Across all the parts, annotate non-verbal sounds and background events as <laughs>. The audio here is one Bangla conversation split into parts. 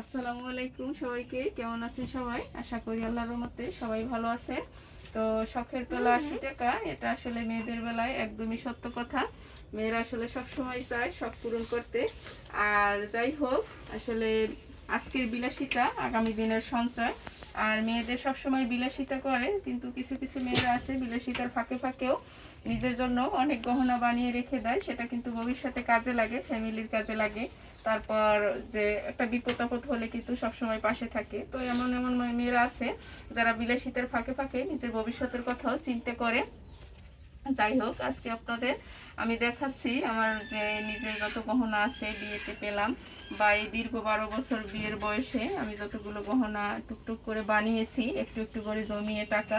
আসসালামু আলাইকুম সবাইকে কেমন আছেন সবাই? আশা করি আল্লাহর রহমতে সবাই ভালো আছে তো শখের তোলা আশি টাকা এটা আসলে মেয়েদের বেলায় একদমই সত্য কথা। মেয়েরা আসলে সব সময় চায় শখ পূরণ করতে। আর যাই হোক আসলে আজকের বিলাসিতা আগামী দিনের সঞ্চয়। আর মেয়েদের সবসময় বিলাসিতা করে কিন্তু কিছু কিছু মেয়েরা আছে বিলাসিতার ফাঁকে ফাঁকেও নিজের জন্য অনেক গহনা বানিয়ে রেখে দেয়। সেটা কিন্তু ভবিষ্যতে কাজে লাগে ফ্যামিলির কাজে লাগে। তারপর যে একটা বিপদ আপদ হলে কিন্তু সবসময় পাশে থাকে। তো এমন এমন মেয়েরা আছে যারা বিলাসিতার ফাঁকে ফাঁকে নিজের ভবিষ্যতের কথাও চিন্তা করে। যাই হোক, আজকে আপনাদের আমি দেখাচ্ছি আমার যে নিজের যত গহনা আছে বিয়েতে পেলাম বা এই দীর্ঘ বারো বছর বিয়ের বয়সে আমি যতগুলো গহনা টুকটুক করে বানিয়েছি, একটু একটু করে জমিয়ে টাকা,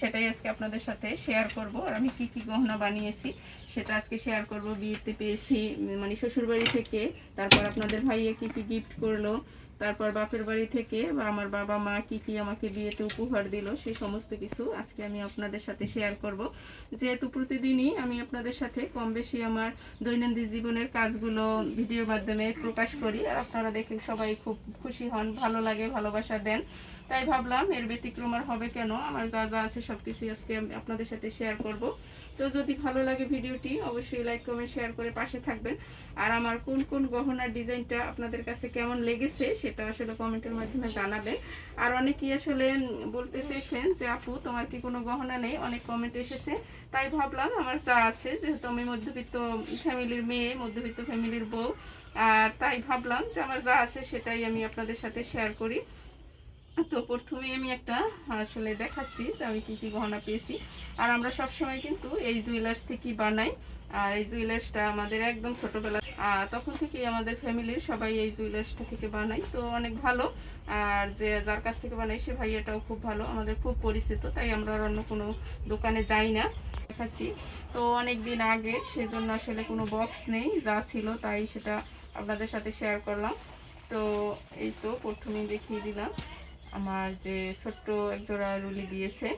সেটাই আজকে আপনাদের সাথে শেয়ার করব। আর আমি কি কি গহনা বানিয়েছি, সেটা আজকে শেয়ার করব। বিয়েতে পেয়েছি মানে শ্বশুরবাড়ি থেকে, তারপর আপনাদের ভাইয়ে কি কি গিফট করল তারপর বাপের বাড়ি থেকে বা আমার বাবা মা কি কি আমাকে বিয়েতে উপহার দিল, সেই সমস্ত কিছু আজকে আমি আপনাদের সাথে শেয়ার করব। যেহেতু প্রতিদিনই আমি আপনাদের সাথে কম বেশি আমার দৈনন্দিন জীবনের কাজগুলো ভিডিওর মাধ্যমে প্রকাশ করি, আর আপনারা দেখে সবাই খুব খুশি হন, ভালো লাগে, ভালোবাসা দেন। তাই ভাবলাম এর ব্যতিক্রম আর হবে কেন? আমার যা যা আছে সব কিছুই আজকে আমি আপনাদের সাথে শেয়ার করব। তো যদি ভালো লাগে ভিডিওটি, অবশ্যই লাইক কমেন্ট শেয়ার করে পাশে থাকবেন। আর আমার কোন কোন গহনার ডিজাইনটা আপনাদের কাছে কেমন লেগেছে, সেটা আসলে কমেন্টের মাধ্যমে জানাবেন। আর অনেকেই আসলে বলতে চেয়েছেন যে আপু, তোমার কি কোনো গহনা নেই? অনেক কমেন্ট এসেছে। তাই ভাবলাম আমার চা আছে, যেহেতু আমি মধ্যবিত্ত ফ্যামিলির মেয়ে, মধ্যবিত্ত ফ্যামিলির বউ, আর তাই ভাবলাম যে আমার যা আছে সেটাই আমি আপনাদের সাথে শেয়ার করি। তো প্রথমে আমি একটা, আসলে দেখাচ্ছি যে আমি কি কি গহনা পেয়েছি। আর আমরা সব সময় কিন্তু এই জুয়েলার্স থেকেই বানাই। আর এই জুয়েলার্সটা আমাদের একদম ছোটবেলা তখন থেকেই আমাদের ফ্যামিলির সবাই এই জুয়েলার্সটা থেকে বানাই তো অনেক ভালো। আর যে যার কাছ থেকে বানাই সে ভাইয়াটাও খুব ভালো, আমাদের খুব পরিচিত, তাই আমরা অন্য কোনো দোকানে যাই না। দেখাচ্ছি। তো অনেক দিন আগে সেজন্য আসলে কোনো বক্স নেই, যা ছিল তাই সেটা আপনাদের সাথে শেয়ার করলাম। তো এই তো প্রথমেই দেখিয়ে দিলাম। আমার যে ছোট্ট একজোড়া রুলি দিয়েছে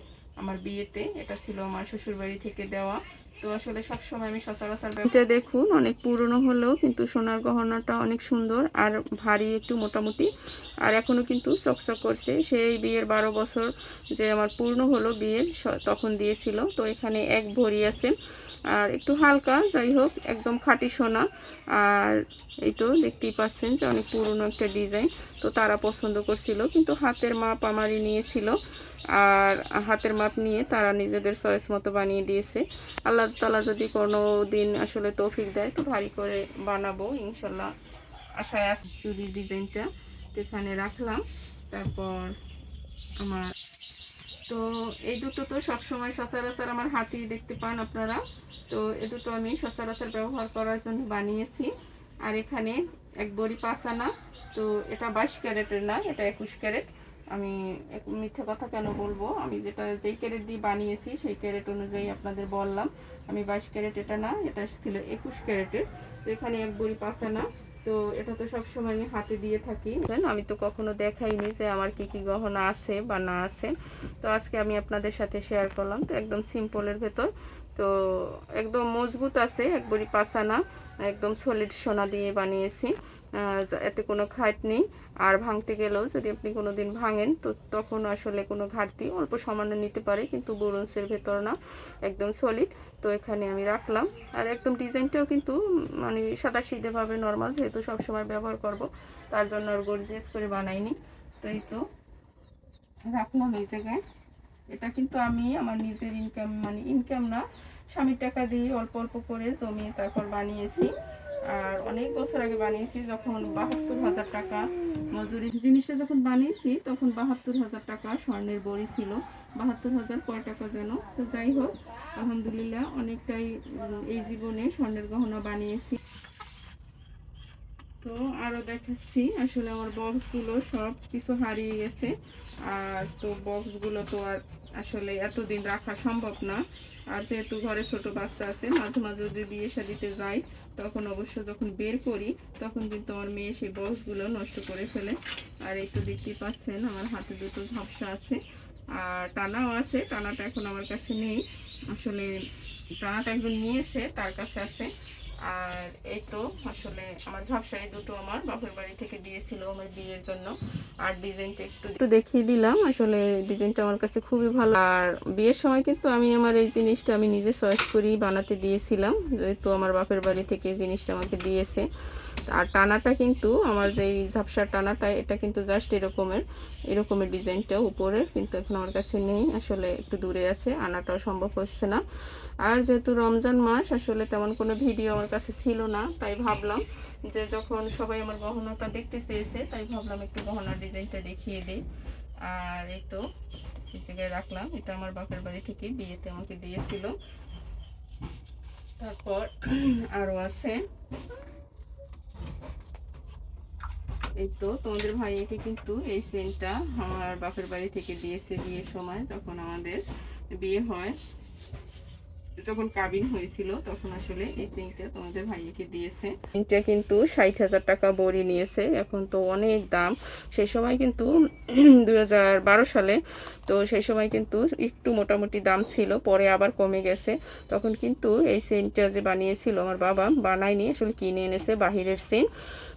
আমার বিয়েতে। এটা ছিল আমার শ্বশুরবাড়ি থেকে দেওয়া। তো আসলে সবসময় আমি সচরাচর এটা দেখুন, অনেক পুরনো হলেও কিন্তু সোনার গহনাটা অনেক সুন্দর আর ভারী একটু মোটামুটি। আর এখনও কিন্তু চকচক করছে। সেই বিয়ের বারো বছর যে আমার পূর্ণ হলো বিয়ের তখন দিয়েছিল। তো এখানে এক ভরি আছে। আর একটু হালকা, যাই হোক, একদম খাঁটি সোনা। আর এই তো দেখতেই পাচ্ছেন যে অনেক পুরনো একটা ডিজাইন। তো তারা পছন্দ করছিল, কিন্তু হাতের মাপ আমারই নিয়েছিল। আর হাতের মাপ নিয়ে তারা নিজেদের চয়েস মতো বানিয়ে দিয়েছে। আল্লাহ তালা যদি কোনো দিন আসলে তৌফিক দেয়, তো ভারী করে বানাবো, ইনশাল্লাহ। আশায় আস চুরির ডিজাইনটা এখানে রাখলাম। তারপর আমার তো এই দুটো তো সবসময় সচরাচর আমার হাতেই দেখতে পান আপনারা। তো এ দুটো আমি সচরাচর ব্যবহার করার জন্য বানিয়েছি। আর এখানে এক বড়ি পাঁচ আনা। তো এটা বাইশ ক্যারেটের না, এটা একুশ ক্যারেট। আমি মিথ্যে কথা কেন বলব? আমি যেটা যেই ক্যারেট দিয়ে বানিয়েছি, সেই ক্যারেট অনুযায়ী আপনাদের বললাম। আমি বাইশ ক্যারেট, এটা না, এটা ছিল একুশ ক্যারেটের। তো এখানে এক বড়ি পাঁচ আনা তো এটা তো সবসময় আমি হাতে দিয়ে থাকি। আমি তো কখনো দেখাইনি যে আমার কি কি গহনা আছে বা না আছে। তো আজকে আমি আপনাদের সাথে শেয়ার করলাম। তো একদম সিম্পলের ভেতর। তো একদম মজবুত আছে, এক একবারই পাসানা একদম সলিড সোনা দিয়ে বানিয়েছি। এতে কোনো খাট নেই। আর ভাঙতে গেলেও যদি আপনি কোনো দিন ভাঙেন, তো তখন আসলে কোনো ঘাটতি অল্প সামান্য নিতে পারে, কিন্তু ব্রোঞ্জের ভেতর না, একদম সলিড তো এখানে আমি রাখলাম। আর একদম ডিজাইনটাও কিন্তু মানে সাদা সিধেভাবে নর্মাল যেহেতু সবসময় ব্যবহার করব। তার জন্য আর গর্জিয়াস করে বানাইনি। তো এই তো রাখলাম এই জায়গায়। এটা কিন্তু আমি আমার নিজের ইনকাম মানে ইনকাম না, স্বামীর টাকা দিয়ে অল্প অল্প করে জমিয়ে তারপর বানিয়েছি। আর অনেক বছর আগে বানিয়েছি, যখন বাহাত্তর হাজার টাকা মজুরি। জিনিসটা যখন বানিয়েছি, তখন বাহাত্তর হাজার টাকা স্বর্ণের বড়ি ছিল। বাহাত্তর হাজার কয় টাকা যেন? তো যাই হোক, আলহামদুলিল্লাহ অনেকটাই এই জীবনে স্বর্ণের গহনা বানিয়েছি। তো আরও দেখাচ্ছি, আসলে আমার বক্সগুলো সব কিছু হারিয়ে গেছে। আর তো বক্সগুলো তো আর আসলে এতদিন রাখা সম্ভব না। আর যেহেতু ঘরে ছোট বাচ্চা আছে, মাঝে মাঝে যদি বিয়ে শাদিতে যাই তখন অবশ্য যখন বের করি, তখন কিন্তু আমার মেয়ে সেই বক্সগুলো নষ্ট করে ফেলে। আর এই তো দেখতেই পাচ্ছেন, আমার হাতে দুটো ঝাপসা আছে। আর টানাও আছে, টানাটা এখন আমার কাছে নেই। আসলে টানাটা একজন নিয়েছে, তার কাছে আছে। আর এই তো আসলে আমার ঝাপসাই দুটো আমার বাপের বাড়ি থেকে দিয়েছিল আমার বিয়ের জন্য। আর ডিজাইনটা একটু একটু দেখিয়ে দিলাম, আসলে ডিজাইনটা আমার কাছে খুবই ভালো। আর বিয়ের সময় কিন্তু আমি আমার এই জিনিসটা আমি নিজে চয়েস করি বানাতে দিয়েছিলাম, যেহেতু আমার বাপের বাড়ি থেকে জিনিসটা আমাকে দিয়েছে। আর টানাটা কিন্তু আমার যে ঝাপসার টানাটা, এটা কিন্তু জাস্ট এরকমের এরকমের ডিজাইনটা উপরে, কিন্তু এখন আমার কাছে নেই, আসলে একটু দূরে আছে, আনাটাও সম্ভব হচ্ছে না। আর যেহেতু রমজান মাস, আসলে তেমন কোনো ভিডিও আমার কাছে ছিল না, তাই ভাবলাম যে যখন সবাই আমার গহনাটা দেখতে চেয়েছে, তাই ভাবলাম একটু গহনার ডিজাইনটা দেখিয়ে দিই। আর এই তো, এই জায়গায় রাখলাম, এটা আমার বাপের বাড়ি থেকে বিয়েতে আমাকে দিয়েছিল। তারপর আরও আছে। এই তো, তোমাদের ভাইয়াকে কিন্তু এই সেন্টটা আমার বাপের বাড়ি থেকে দিয়েছে বিয়ের সময় তখন আমাদের বিয়ে হয়। যখন কাবিন হয়েছিল, তখন আসলে এই সিংটা তোমাদের ভাইয়াকে দিয়েছে। সিংটা কিন্তু ষাট হাজার টাকা বড়ি নিয়েছে, এখন তো অনেক দাম। সেই সময় কিন্তু <clears throat> দুই হাজার বারো সালে, তো সেই সময় কিন্তু একটু মোটামুটি দাম ছিল, পরে আবার কমে গেছে। তখন কিন্তু এই সেন্টটা যে বানিয়েছিল আমার বাবা, বানায়নি, আসলে কিনে এনেছে বাহিরের সেন্ট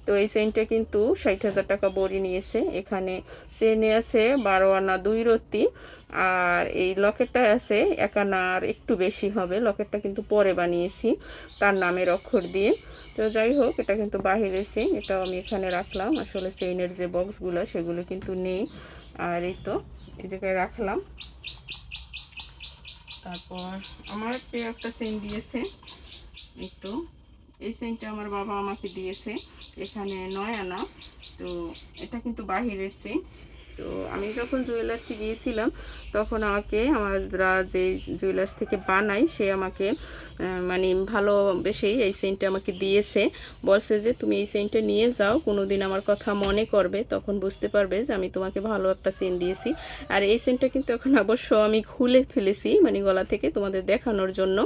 তো এই সেন্টটা কিন্তু ষাট হাজার টাকা বড়ি নিয়েছে। এখানে চেনে আছে বারো আনা দুই রত্তি আর এই লকেটটা আছে এক আনার একটু বেশি হবে। লকেটটা কিন্তু পরে বানিয়েছি, তার নামের অক্ষর দিয়ে। তো যাই হোক, এটা কিন্তু বাহিরের চেইন এটাও আমি এখানে রাখলাম। আসলে চেইনের যে বক্সগুলো সেগুলো কিন্তু নেই। আর এই তো, এই জায়গায় রাখলাম। তারপর আমার প্রিয় একটা চেইন দিয়েছে। একটু এই চেইনটা আমার বাবা আমাকে দিয়েছে। এখানে নয় আনা, তো এটা কিন্তু বাহিরের চেইন তো আমি যখন জুয়েলার্সে গিয়েছিলাম, তখন আমাকে, আমরা যে জুয়েলার্স থেকে বানাই সে আমাকে মানে ভালোবেসেই এই সেন্টটা আমাকে দিয়েছে। বলছে যে, তুমি এই সেন্টটা নিয়ে যাও কোনো দিন আমার কথা মনে করবে, তখন বুঝতে পারবে যে আমি তোমাকে ভালো একটা সেন্ট দিয়েছি। আর এই সেন্টটা কিন্তু এখন অবশ্য আমি খুলে ফেলেছি মানে গলা থেকে তোমাদের দেখানোর জন্য।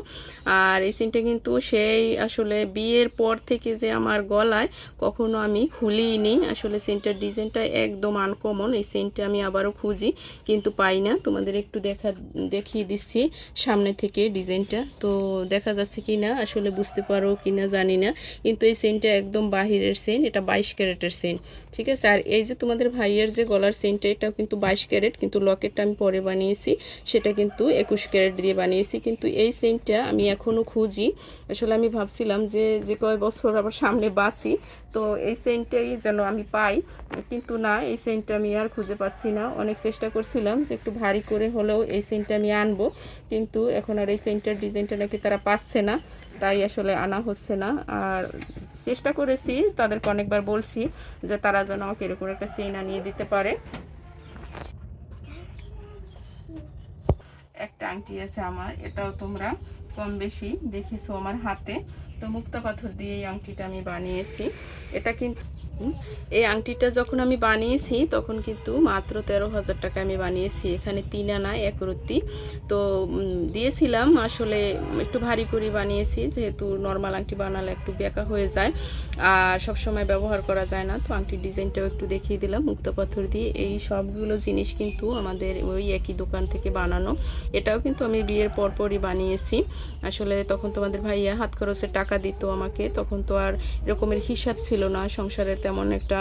আর এই সেন্টটা কিন্তু সেই আসলে বিয়ের পর থেকে যে আমার গলায় কখনো আমি খুলিনি। আসলে সেন্টার ডিজাইনটা একদম আনকমন এই সেন্টটা আমি আবারও খুঁজি, কিন্তু পাই না। তোমাদের একটু দেখা, দেখিয়ে দিচ্ছি সামনে থেকে ডিজাইনটা। তো দেখা যাচ্ছে কি না, আসলে বুঝতে পারো কি না জানি না, কিন্তু এই সেন্টটা একদম বাহিরের সেন্ট এটা বাইশ ক্যারেটের সেন্ট ঠিক আছে? আর এই যে তোমাদের ভাইয়ের যে গলার সেন্টটা এটাও কিন্তু বাইশ ক্যারেট, কিন্তু লকেটটা আমি পরে বানিয়েছি, সেটা কিন্তু একুশ ক্যারেট দিয়ে বানিয়েছি, কিন্তু এই সেন্টটা আমি এখনও খুঁজি। আসলে আমি ভাবছিলাম যে যে কয় বছর আবার সামনে বাঁচি, তো এই সেন্টটাই যেন আমি পাই, কিন্তু না, এই সেন্টটা আমি আর খুঁজে পাচ্ছি না। অনেক চেষ্টা করছিলাম যে একটু ভারী করে হলেও এই সেন্টটা আমি আনব, কিন্তু এখন আর এই সেন্টার ডিজাইনটা নাকি তারা পাচ্ছে না, তাই আসলে আনা হচ্ছে না। আর চেষ্টা করেছি, তাদেরকে অনেকবার বলছি যে তারা যেন আমাকে এরকম একটা চেইন আনিয়ে দিতে পারে। একটা আংটি আছে আমার, এটাও তোমরা কম বেশি দেখেছ আমার হাতে। তো মুক্তা পাথর দিয়ে এই আংটিটা আমি বানিয়েছি। এটা কিন্তু এই আংটিটা যখন আমি বানিয়েছি, তখন কিন্তু মাত্র তেরো হাজার টাকা আমি বানিয়েছি। এখানে তিন আনা, এক রত্তি। তো দিয়েছিলাম, আসলে একটু ভারী করে বানিয়েছি, যেহেতু নর্মাল আংটি বানালে একটু বেঁকা হয়ে যায়, আর সব সময় ব্যবহার করা যায় না। তো আংটির ডিজাইনটাও একটু দেখিয়ে দিলাম, মুক্তা পাথর দিয়ে। এই সবগুলো জিনিস কিন্তু আমাদের ওই একই দোকান থেকে বানানো। এটাও কিন্তু আমি বিয়ের পরপরই বানিয়েছি। আসলে তখন তোমাদের ভাইয়া হাত খরচের টাকা দিত আমাকে, তখন তো আর এরকমের হিসাব ছিল না, সংসারের তেমন একটা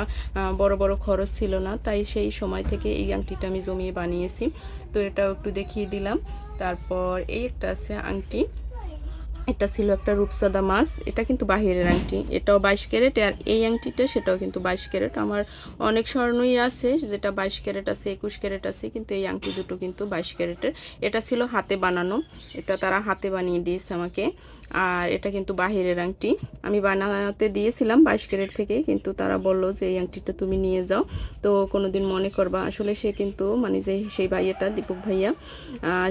বড় বড় খরচ ছিল না, তাই সেই সময় থেকে এই আংটিটা আমি জমিয়ে বানিয়েছি। তো এটাও একটু দেখিয়ে দিলাম। তারপর এই একটা আছে আংটি। এটা ছিল একটা রূপসাদা মাছ, এটা কিন্তু বাহিরের আংটি, এটাও বাইশ ক্যারেট, আর এই আংটিটা সেটাও কিন্তু বাইশ ক্যারেট। আমার অনেক স্বর্ণই আছে, যেটা বাইশ ক্যারেট আছে, একুশ ক্যারেট আছে, কিন্তু এই আংটি দুটো কিন্তু বাইশ ক্যারেটের। এটা ছিল হাতে বানানো, এটা তারা হাতে বানিয়ে দিয়েছে আমাকে। আর এটা কিন্তু বাহিরের আংটি। আমি বানাতে দিয়েছিলাম বাইশ ক্যারেট থেকে, কিন্তু তারা বলল যে এই আংটিটা তুমি নিয়ে যাও। তো কোনো দিন মনে করবা, আসলে সে কিন্তু মানে যে সেই ভাইয়াটা, দীপক ভাইয়া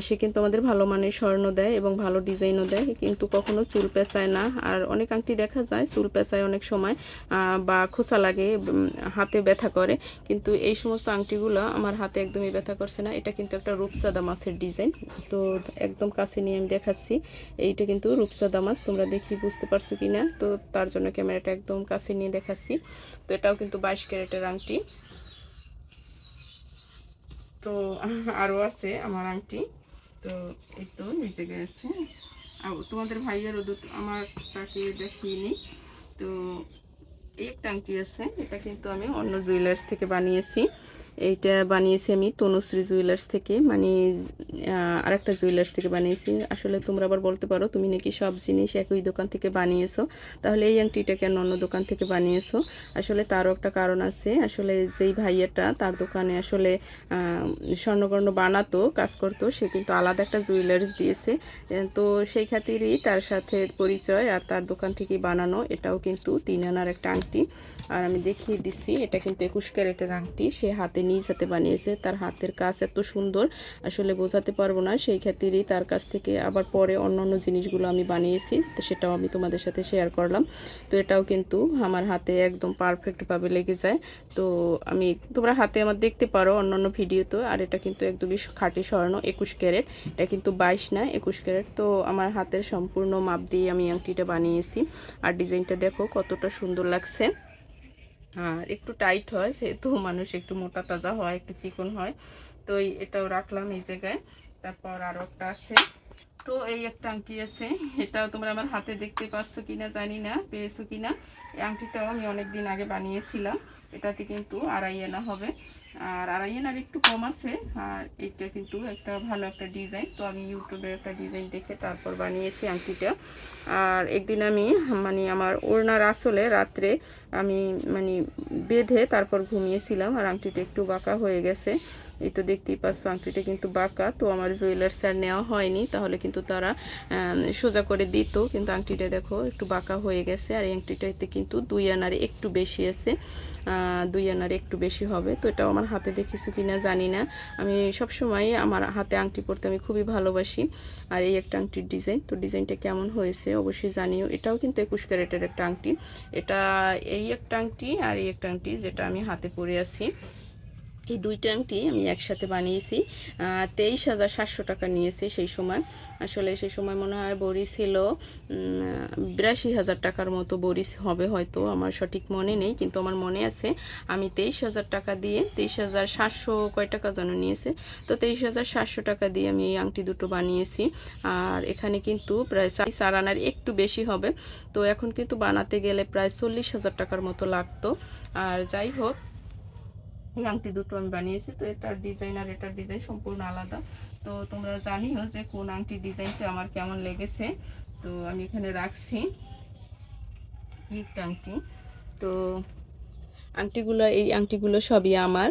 সে কিন্তু আমাদের ভালো মানের স্বর্ণ দেয় এবং ভালো ডিজাইনও দেয়, কিন্তু কখনো চুল পেঁচায় না। আর অনেক আংটি দেখা যায়, চুল পেঁচায় অনেক সময় বা খোসা লাগে হাতে ব্যথা করে। কিন্তু এই সমস্ত আংটিগুলো আমার হাতে একদমই ব্যথা করছে না। এটা কিন্তু একটা রূপসাদা মাছের ডিজাইন। তো একদম কাছে নিয়ে আমি দেখাচ্ছি। এইটা কিন্তু রূপসাদা সাদা মাছ, তোমরা দেখি বুঝতে পারছ কি না তো তার জন্য ক্যামেরাটা একদম কাছে নিয়ে দেখাচ্ছি। তো এটাও কিন্তু বাইশ ক্যারেটের আংটি। তো আরও আছে আমার আংটি। তো এই তো এই গেছে। আর তোমাদের ভাইয়েরও দুটো আমার তাকে দেখিয়ে তো এই একটা আংটি আছে, এটা কিন্তু আমি অন্য জুয়েলার্স থেকে বানিয়েছি। এইটা বানিয়েছি আমি তনুশ্রী জুয়েলার্স থেকে। মানে আরেকটা জুয়েলার্স থেকে বানিয়েছি। আসলে তোমরা আবার বলতে পারো, তুমি নাকি সব জিনিস একই দোকান থেকে বানিয়েছো। তাহলে এই আংটিটা কেন অন্য দোকান থেকে বানিয়েছো? আসলে তারও একটা কারণ আছে। আসলে যেই ভাইয়াটা তার দোকানে আসলে স্বর্ণকর্ণ বানাতো, কাজ করতো, সে কিন্তু আলাদা একটা জুয়েলার্স দিয়েছে। তো সেই খাতিরই তার সাথে পরিচয় আর তার দোকান থেকে বানানো, এটাও কিন্তু তিন আনার একটা আংটি। আর আমি দেখিয়ে দিচ্ছি এটা কিন্তু একুশ ক্যারেটের আংটি। সে হাতে নিজ হাতে বানিয়েছে, তার হাতের কাজ এত সুন্দর, আসলে বোঝাতে পারব না। সেই ক্ষেত্রেই তার কাছ থেকে আবার পরে অন্য অন্য জিনিসগুলো আমি বানিয়েছি, তো সেটাও আমি তোমাদের সাথে শেয়ার করলাম। তো এটাও কিন্তু আমার হাতে একদম পারফেক্টভাবে লেগে যায়। তো আমি, তোমরা হাতে আমার দেখতে পারো অন্য অন্য ভিডিওতে আর এটা কিন্তু একদমই খাঁটি স্বর্ণ, একুশ ক্যারেট। এটা কিন্তু বাইশ না, একুশ ক্যারেট। তো আমার হাতের সম্পূর্ণ মাপ দিয়ে আমি আংটিটা বানিয়েছি। আর ডিজাইনটা দেখো কতটা সুন্দর লাগছে। আর একটু টাইট হয় সেহেতু মানুষ একটু মোটা তাজা হয়, একটু চিকন হয়। তো এটাও রাখলাম এই জায়গায়। তারপর আরও একটা আছে। তো এই একটা আংটি আছে। এটাও তোমরা আমার হাতে দেখতে পাচ্ছ কিনা জানি না, পেয়েছ কি না এই আংটিটাও আমি অনেক দিন আগে বানিয়েছিলাম। এটাতে কিন্তু আড়াই আনা হবে। আর আড়াইয়ের আর একটু কম আছে, আর এটা কিন্তু একটা ভালো একটা ডিজাইন তো আমি ইউটিউবে একটা ডিজাইন দেখে তারপর বানিয়েছি আংটিটা। আর একদিন আমি মানে আমার ওড়নার আসলে রাত্রে আমি মানে বেঁধে তারপর ঘুমিয়েছিলাম, আর আংটিটা একটু বাঁকা হয়ে গেছে। এই তো দেখতেই পাচ্ছ, আংটিটা কিন্তু বাঁকা, তো আমার জুয়েলার্স আর নেওয়া হয়নি, তাহলে কিন্তু তারা সোজা করে দিত, কিন্তু আংটিটা দেখো একটু বাঁকা হয়ে গেছে, আর এই আংটিটাতে কিন্তু দুই আনারে একটু বেশি আছে দুই আনারে একটু বেশি হবে, তো এটাও আমার হাতে দেখিছো কিনা জানি না, আমি সব সময় আমার হাতে আংটি পরতে আমি খুবই ভালোবাসি, আর এই একটা আংটির ডিজাইন, তো ডিজাইনটা কেমন হয়েছে অবশ্যই জানিও, এটাও কিন্তু একুশ ক্যারেটের একটা আংটি, এটা এই একটা আংটি আর এই একটা আংটি যেটা আমি হাতে পরে আছি এই দুইটা আংটি আমি একসাথে বানিয়েছি। তেইশ হাজার সাতশো টাকা নিয়েছি সেই সময়। আসলে সেই সময় মনে হয় বড়ি ছিল বিরাশি হাজার টাকার মতো বড়ি হবে হয়তো, আমার সঠিক মনে নেই, কিন্তু আমার মনে আছে, আমি তেইশ হাজার টাকা দিয়ে, তেইশ হাজার সাতশো কয় টাকা যেন নিয়েছে, তো তেইশ হাজার সাতশো টাকা দিয়ে আমি এই আংটি দুটো বানিয়েছি। আর এখানে কিন্তু প্রায় চার আনার একটু বেশি হবে, তো এখন কিন্তু বানাতে গেলে প্রায় চল্লিশ হাজার টাকার মতো লাগতো। আর যাই হোক এই আংটি দুটো আমি বানিয়েছি, তো এটার ডিজাইন আর এটার ডিজাইন সম্পূর্ণ আলাদা। তো তোমরা জানিও যে কোন আংটি ডিজাইনটা আমার কেমন লেগেছে। তো আমি এখানে রাখছি। গিফট আংটি। তো আংটিগুলো, এই আংটিগুলো সবই আমার।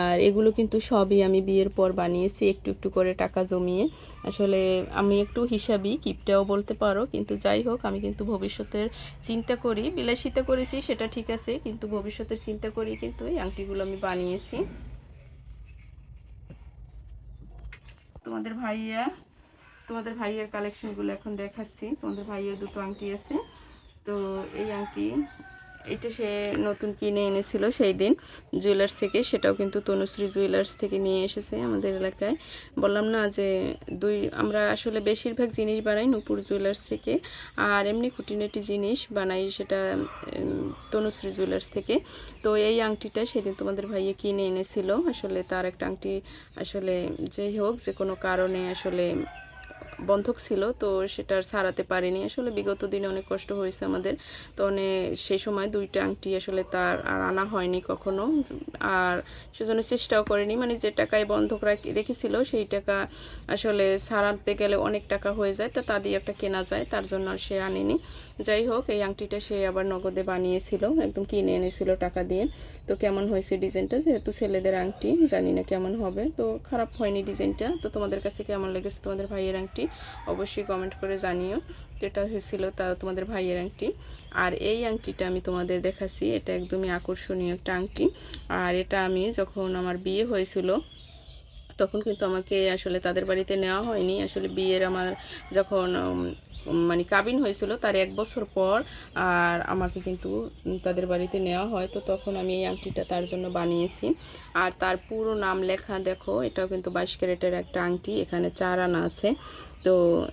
আর এগুলো কিন্তু সবই আমি বিয়ের পর বানিয়েছি, একটু একটু করে টাকা জমিয়ে। আসলে আমি একটু হিসাবই কিপটাও বলতে পারো, কিন্তু যাই হোক, আমি কিন্তু ভবিষ্যতের চিন্তা করি, বিলাসিতা করেছি, সেটা ঠিক আছে, কিন্তু ভবিষ্যতের চিন্তা করি কিন্তু এই আংটিগুলো আমি বানিয়েছি। তোমাদের ভাইয়া, তোমাদের ভাইয়ের কালেকশনগুলো এখন দেখাচ্ছি, তোমাদের ভাইয়ের দুটো আংটি আছে। তো এই আংটি এটা সে নতুন কিনে এনেছিল সেই দিন জুয়েলার্স থেকে, সেটাও কিন্তু তনুশ্রী জুয়েলার্স থেকে নিয়ে এসেছে আমাদের এলাকায়। বললাম না যে দুই, আমরা আসলে বেশিরভাগ জিনিস বানাই নূপুর জুয়েলার্স থেকে, আর এমনি খুঁটিনাটি জিনিস বানাই সেটা তনুশ্রী জুয়েলার্স থেকে। তো এই আংটিটা সেদিন তোমাদের ভাইয়ে কিনে এনেছিল। আসলে তার একটা আংটি, আসলে যেই হোক, যে কোনো কারণে আসলে বন্ধক ছিল, তো সেটা সারাতে পারিনি। আসলে বিগত দিনে অনেক কষ্ট হয়েছে আমাদের। তো অনেক সেই সময় দুইটা আংটি আসলে তার আর আনা হয়নি কখনো। আর সেজন্য চেষ্টাও করেনি। মানে যে টাকায় বন্ধক রেখেছিল, সেই টাকা আসলে সারাতে গেলে অনেক টাকা হয়ে যায়, তো তা দিয়ে একটা কেনা যায়, তার জন্য আর সে আনেনি। যাই হোক, এই আংটিটা সে আবার নগদে বানিয়েছিল, একদম কিনে এনেছিল টাকা দিয়ে। তো কেমন হয়েছে ডিজাইনটা? যেহেতু ছেলেদের আংটি, জানি না কেমন হবে। তো খারাপ হয়নি ডিজাইনটা। তো তোমাদের কাছে কেমন লেগেছে তোমাদের ভাইয়ের আংটি? অবশ্যই কমেন্ট করে জানিও যেটা হয়েছিল তা তোমাদের ভাইয়ের আংটি। আর এই আংটিটা আমি তোমাদের দেখাচ্ছি, এটা একদমই আকর্ষণীয় একটা আংটি। আর এটা আমি যখন আমার বিয়ে হয়েছিল, তখন কিন্তু আমাকে আসলে তাদের বাড়িতে নেওয়া হয়নি। আসলে বিয়ের আমার যখন মানে কাবিন হয়েছিল তার এক বছর পর আর আমাকে কিন্তু তাদের বাড়িতে নেওয়া হয়। তো তখন আমি এই আংটিটা তার জন্য বানিয়েছি। আর তার পুরো নাম লেখা দেখো, এটাও কিন্তু বাইশ ক্যারেটের একটা আংটি, এখানে চার আনা আছে। তো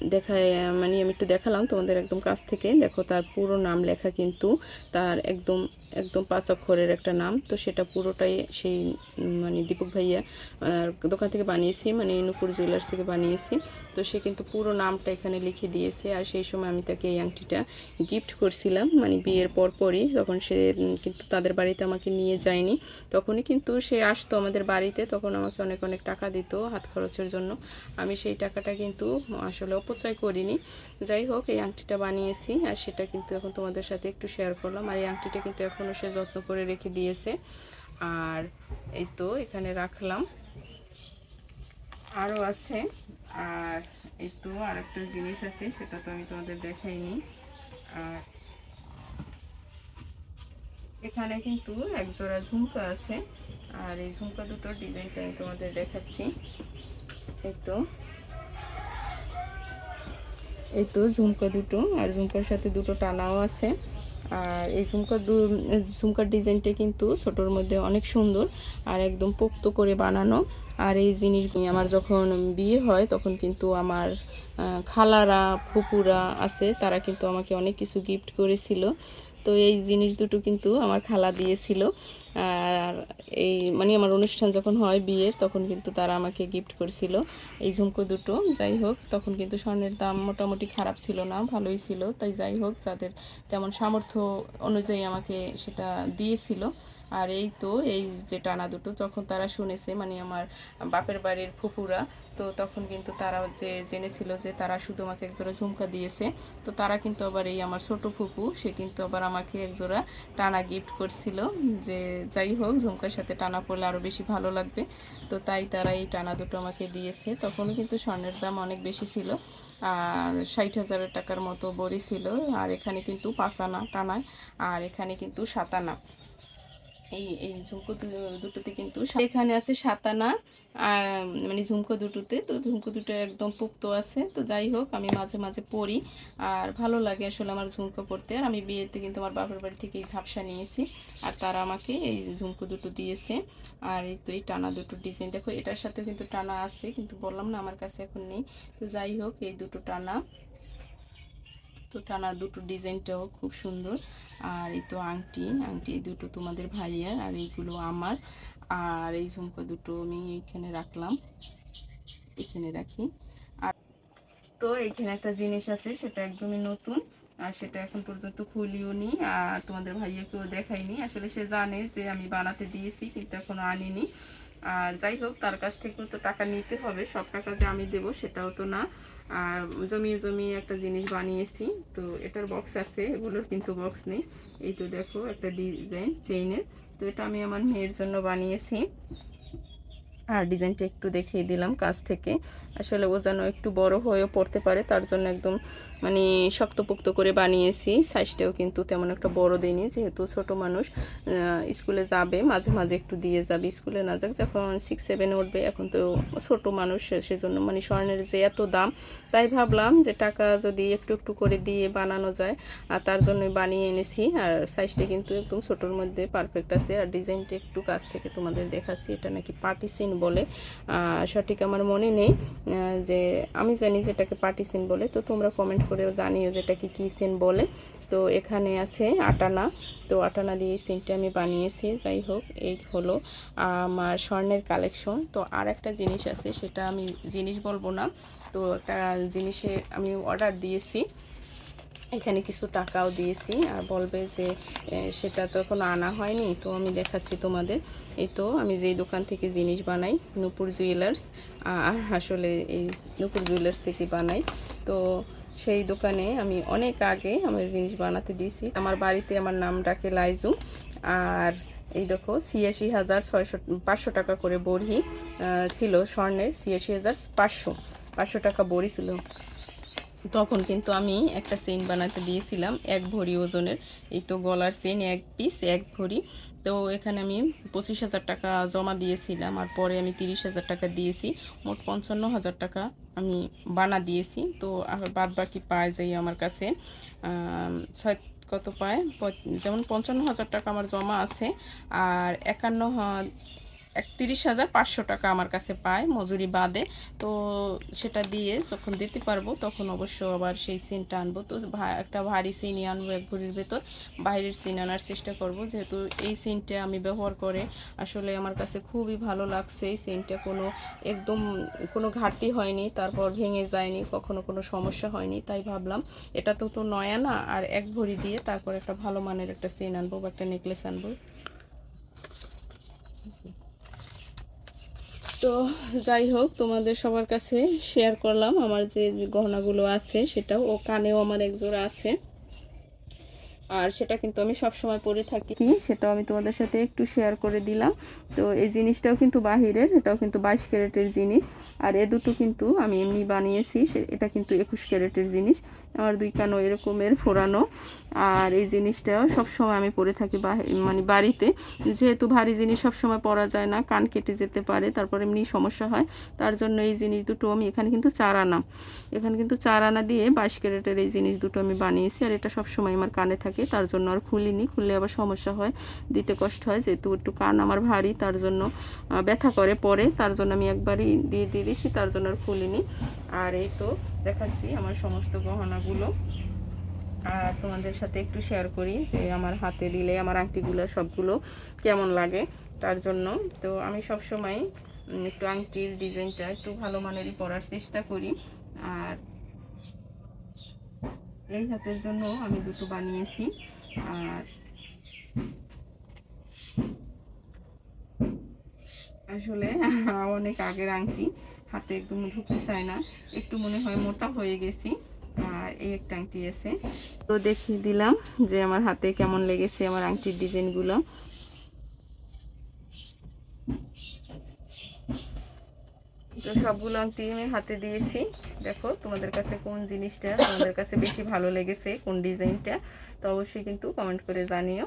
দেখায় মানে আমি একটু দেখালাম তোমাদের একদম কাছ থেকে। দেখো তার পুরো নাম লেখা কিন্তু তার একদম একদম পাঁচ অক্ষরের একটা নাম। তো সেটা পুরোটাই সেই মানে দীপক ভাইয়া দোকান থেকে বানিয়েছি মানে নুপুর জুয়েলার্স থেকে বানিয়েছি। তো সে কিন্তু পুরো নামটা এখানে লিখে দিয়েছে, আর সেই সময় আমি তাকে এই আংটিটা গিফট করছিলাম মানে বিয়ের পর পরই। তখন সে কিন্তু তাদের বাড়িতে আমাকে নিয়ে যায়নি। তখনই কিন্তু সে আসতো আমাদের বাড়িতে, তখন আমাকে অনেক অনেক টাকা দিত হাত খরচের জন্য। আমি সেই টাকাটা কিন্তু আসলে অপচয় করিনি। যাই হোক, এই আংটিটা বানিয়েছি, আর সেটা কিন্তু এখন তোমাদের সাথে একটু শেয়ার করলাম। আর এই আংটিটা কিন্তু এখনও সে যত্ন করে রেখে দিয়েছে। আর এই তো এখানে রাখলাম। আরও আছে। আর এই তো আর একটা জিনিস আছে, সেটা তো আমি তোমাদের দেখাইনি। আর এখানে কিন্তু এক জোড়া ঝুমকা আছে। আর এই ঝুমকা দুটোর ডিজাইনটা আমি তোমাদের দেখাচ্ছি। এই তো। এই তো ঝুমকা দুটো। আর ঝুমকার সাথে দুটো টানাও আছে। আর এই ঝুমকার ঝুমকার ডিজাইনটা কিন্তু ছোটোর মধ্যে অনেক সুন্দর আর একদম পোক্ত করে বানানো। আর এই জিনিস আমার যখন বিয়ে হয়, তখন কিন্তু আমার খালারা ফুপুরা আছে, তারা কিন্তু আমাকে অনেক কিছু গিফট করেছিল। তো এই জিনিস দুটো কিন্তু আমার খালা দিয়েছিল। আর এই মানে আমার অনুষ্ঠান যখন হয় বিয়ের, তখন কিন্তু তারা আমাকে গিফট করছিল এই ঝুমকো দুটো। যাই হোক, তখন কিন্তু স্বর্ণের দাম মোটামুটি খারাপ ছিল না, ভালোই ছিল। তাই যাই হোক, যাদের তেমন সামর্থ্য অনুযায়ী আমাকে সেটা দিয়েছিল। আর এই তো, এই যে টানা দুটো, তখন তারা শুনেছে মানে আমার বাপের বাড়ির ফুপুরা তো তখন কিন্তু তারা যে জেনেছিল যে তারা শুধু আমাকে একজোড়া ঝুমকা দিয়েছে, তো তারা কিন্তু আবার এই আমার ছোট ফুপু সে কিন্তু আবার আমাকে একজোড়া টানা গিফট করছিল, যে যাই হোক, ঝুমকার সাথে টানা পড়লে আরও বেশি ভালো লাগবে, তো তাই তারা এই টানা দুটো আমাকে দিয়েছে, তখনও কিন্তু স্বর্ণের দাম অনেক বেশি ছিল, আর ষাট হাজার টাকার মতো বড়ি ছিল, আর এখানে কিন্তু পাঁচ আনা টানায় আর এখানে কিন্তু সাতানা এই এই ঝুমকো দুটোতে কিন্তু এখানে আছে সাতানা মানে ঝুমকো দুটোতে, তো ঝুমকো দুটো একদম পুক্ত আছে, তো যাই হোক, আমি মাঝে মাঝে পরি আর ভালো লাগে আসলে আমার ঝুমকো পরতে আর আমি বিয়েতে কিন্তু আমার বাপের বাড়ি থেকে এই ঝাপসা নিয়েছি, আর তারা আমাকে এই ঝুমকো দুটো দিয়েছে, আর এই তো এই টানা দুটো ডিজাইন, দেখো এটার সাথে কিন্তু টানা আছে, কিন্তু বললাম না আমার কাছে এখন নেই, তো যাই হোক, এই দুটো টানা তো টানা দুটো ডিজাইনটাও খুব সুন্দর। আর এই তো আংটি আংটি দুটো তোমাদের ভাইয়ার আর এইগুলো আমার। আর এই ঝুমকা দুটো আমি এখানে রাখলাম, এখানে রাখি। আর তো এখানে একটা জিনিস আছে, সেটা একদমই নতুন, আর সেটা এখন পর্যন্ত খুলিও নি, আর তোমাদের ভাইয়াকেও দেখাইনি। আসলে সে জানে যে আমি বানাতে দিয়েছি, কিন্তু এখনও আনিনি। আর যাই হোক, তার কাছ থেকেও তো টাকা নিতে হবে, সব টাকা যে আমি দেবো সেটাও তো না। আর জমিয়ে জমিয়ে একটা জিনিস বানিয়েছি। তো এটার বক্স আছে, এগুলোর কিন্তু বক্স নেই। এই তো দেখো, একটা ডিজাইন চেইনের তো এটা আমি আমার মেয়ের জন্য বানিয়েছি। আর ডিজাইনটা একটু দেখিয়ে দিলাম কাছ থেকে। আসলে ও যেন একটু বড় হয়েও পড়তে পারে, তার জন্য একদম মানে শক্তপোক্ত করে বানিয়েছি। সাইজটাও কিন্তু তেমন একটা বড় দিইনি যেহেতু ছোট মানুষ স্কুলে যাবে, মাঝে মাঝে একটু দিয়ে যাবে, স্কুলে না যাক, যখন সিক্স সেভেনে উঠবে, এখন তো ছোট মানুষ, সেজন্য মানে স্বর্ণের যে এত দাম, তাই ভাবলাম যে টাকা যদি একটু একটু করে দিয়ে বানানো যায়, আর তার জন্যই বানিয়ে এনেছি। আর সাইজটা কিন্তু একদম ছোটোর মধ্যে পারফেক্ট আছে, আর ডিজাইনটা একটু কাছ থেকে তোমাদের দেখাচ্ছি, এটা নাকি পার্টিসিন বলে। সঠিক আমার মনে নেই। যে আমি জানি যেটাকে পার্টিসিন বলে, তো তোমরা কমেন্ট করেও জানিও যেটাকে কী সেন বলে। তো এখানে আছে আটানা, তো আটানা দিয়ে এই সেন্টটা আমি বানিয়েছি, যাই হোক, এই হলো আমার স্বর্ণের কালেকশন তো আর একটা জিনিস আছে, সেটা আমি জিনিস বলব না, তো একটা জিনিসে আমি অর্ডার দিয়েছি। এখানে কিছু টাকাও দিয়েছি, আর বলবে যে সেটা তো এখনও আনা হয়নি, তো আমি দেখাচ্ছি তোমাদের। এই তো আমি যেই দোকান থেকে জিনিস বানাই, নূপুর জুয়েলার্স আর আসলে এই নূপুর জুয়েলার্স থেকে বানাই। তো সেই দোকানে আমি অনেক আগে আমার জিনিস বানাতে দিয়েছি। আমার বাড়িতে আমার নাম ডাকে লাইজু, আর এই দেখো, ছিয়াশি হাজার ছয়শো, পাঁচশো টাকা করে বড়ি ছিল স্বর্ণের, ছিয়াশি হাজার পাঁচশো পাঁচশো টাকা বড়ি ছিল। তখন কিন্তু আমি একটা চেইন বানাতে দিয়েছিলাম, এক ভরি ওজনের। এই তো গলার চেইন এক পিস এক ভরি। তো এখানে আমি পঁচিশ হাজার টাকা জমা দিয়েছিলাম, আর পরে আমি তিরিশ হাজার টাকা দিয়েছি। মোট পঞ্চান্ন হাজার টাকা আমি বানা দিয়েছি। তো আর বাদ বাকি পায় যাই আমার কাছে। কত পায়? যেমন পঞ্চান্ন হাজার টাকা আমার জমা আছে, আর একান্ন একত্রিশ হাজার পাঁচশো টাকা আমার কাছে পায় মজুরি বাদে। তো সেটা দিয়ে যখন দিতে পারব, তখন অবশ্য আবার সেই সিনটা আনব। তো একটা ভারী সিনই আনব এক ভরির ভেতর। বাইরের সিন আনার চেষ্টা করব। যেহেতু এই সিনটা আমি ব্যবহার করে আসলে আমার কাছে খুবই ভালো লাগছে। এই সিনটা কোনো, একদম কোনো ঘাটতি হয়নি, তারপর ভেঙে যায়নি, কখনো কোনো সমস্যা হয়নি, তাই ভাবলাম এটা তো তো নয়া না, আর এক ভরি দিয়ে তারপর একটা ভালো মানের একটা সিন আনব বা একটা নেকলেস আনব। তো যাই হোক, তোমাদের সবার কাছে শেয়ার করলাম আমার যে গহনাগুলো আছে সেটাও, ও কানেও আমার একজোড়া আছে। আর সেটা কিন্তু আমি সব সময় পরে থাকি। সেটাও আমি তোমাদের সাথে একটু শেয়ার করে দিলাম। তো এই জিনিসটাও কিন্তু বাহিরের, এটাও কিন্তু বাইশ ক্যারেটের জিনিস। আর এ দুটো কিন্তু আমি এমনি বানিয়েছি এটা কিন্তু একুশ ক্যারেটের জিনিস। আমার দুই কানও এরকমের ফোরানো আর এই জিনিসটাও সবসময় আমি পরে থাকি মানে বাড়িতে। যেহেতু ভারী জিনিস সবসময় পরা যায় না, কান কেটে যেতে পারে, তারপর এমনি সমস্যা হয়। তার জন্য এই জিনিস দুটো আমি এখানে কিন্তু চার আনা। এখানে কিন্তু চার আনা দিয়ে বাইশ ক্যারেটের এই জিনিস দুটো আমি বানিয়েছি, আর এটা সবসময় আমার কানে থাকে, তার জন্য আর খুলিনি। খুললে আবার সমস্যা হয়, দিতে কষ্ট হয়, যেহেতু একটু কান আমার ভারী, তার জন্য ব্যথা করে পরে, তার জন্য আমি একবারই দিয়ে দিয়ে দিয়েছি, তার জন্য আর খুলিনি। আর এই তো দেখাচ্ছি আমার সমস্ত গহনাগুলো। আর তোমাদের সাথে একটু শেয়ার করি যে আমার হাতে দিলে, আমার আংটিগুলো, সবগুলো কেমন লাগে তার জন্য। তো আমি সব সময় একটু আংটির ডিজাইনটা একটু ভালো মানেরই পরার চেষ্টা করি। আর এই হাতের জন্য আমি দুটো বানিয়েছি। আর আসলে, <laughs> অনেক আগের আংটি। হাতে একদম ঢুকতে চায় না। একটু মনে হয় মোটা হয়ে গেছি, আর এই একটা আংটি আছে। তো দেখিয়ে দিলাম যে আমার হাতে কেমন লেগেছে আমার আংটির ডিজাইনগুলো। তো সবগুলো আংটি আমি হাতে দিয়েছি। দেখো তোমাদের কাছে কোন জিনিসটা তোমাদের কাছে বেশি ভালো লেগেছে, কোন ডিজাইনটা, তো অবশ্যই কিন্তু কমেন্ট করে জানিও।